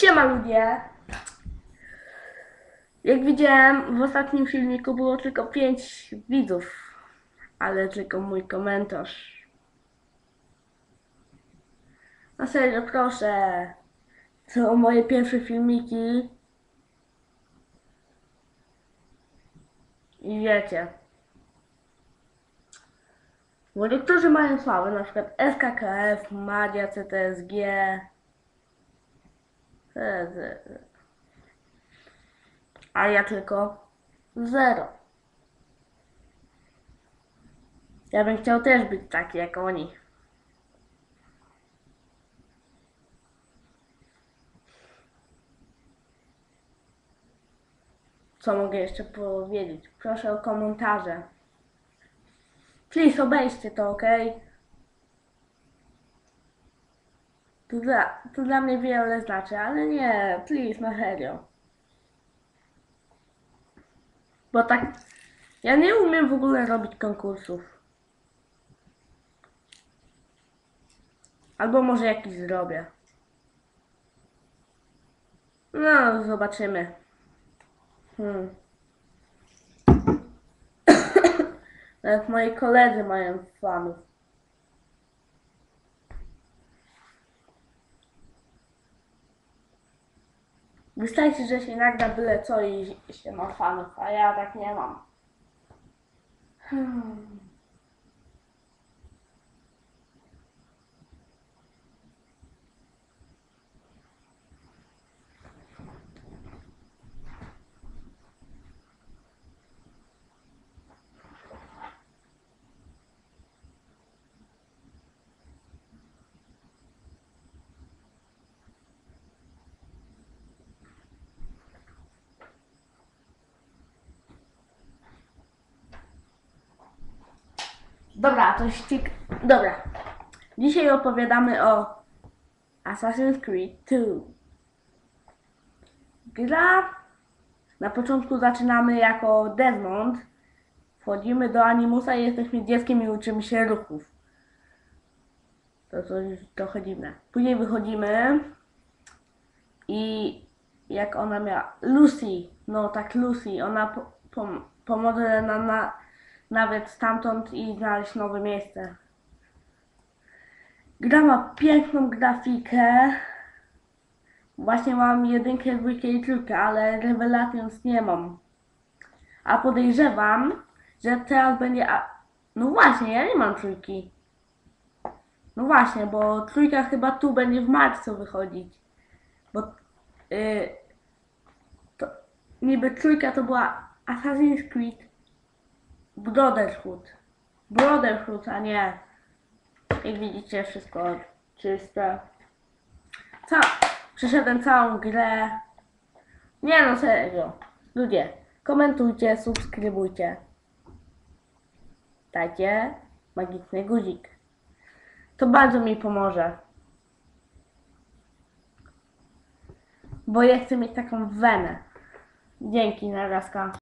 Siema ludzie! Jak widziałem, w ostatnim filmiku było tylko 5 widzów, ale tylko mój komentarz. Na serio, proszę. To moje pierwsze filmiki. I wiecie. Bo niektórzy mają sławę, na przykład SKKF, Madzia, CTSG. A ja tylko zero. Ja bym chciał też być taki jak oni. Co mogę jeszcze powiedzieć? Proszę o komentarze. Please obejrzcie to, ok? To dla, to dla mnie wiele znaczy, ale nie, please, na serio. Bo tak, ja nie umiem w ogóle robić konkursów. Albo może jakiś zrobię. No, zobaczymy. Hmm. Nawet moi koledzy mają fanów. Wystarczy, że się nagra byle co i się ma fanów, a ja tak nie mam. Hmm. Dobra, to ścig... Dobra. Dzisiaj opowiadamy o Assassin's Creed 2. Gra... Na początku zaczynamy jako Desmond. Wchodzimy do Animusa i jesteśmy dzieckiem i uczymy się ruchów. To coś trochę dziwne. Później wychodzimy i jak ona miała... Lucy, no tak Lucy, ona po, pom, pomoże nam na, nawet stamtąd i znaleźć nowe miejsce. Gra ma piękną grafikę. Właśnie mam jedynkę, dwójkę i trójkę, ale Revelations nie mam. A podejrzewam, że teraz będzie... A... No właśnie, ja nie mam trójki. No właśnie, bo trójka chyba tu będzie w marcu wychodzić. Bo yy, to niby trójka to była Assassin's Creed Brotherhood. Brotherhood, a nie. Jak widzicie, wszystko czyste. Co? Przeszedłem całą grę. Nie no, serio. Ludzie, komentujcie, subskrybujcie. Dajcie magiczny guzik. To bardzo mi pomoże. Bo ja chcę mieć taką wenę. Dzięki, narazka.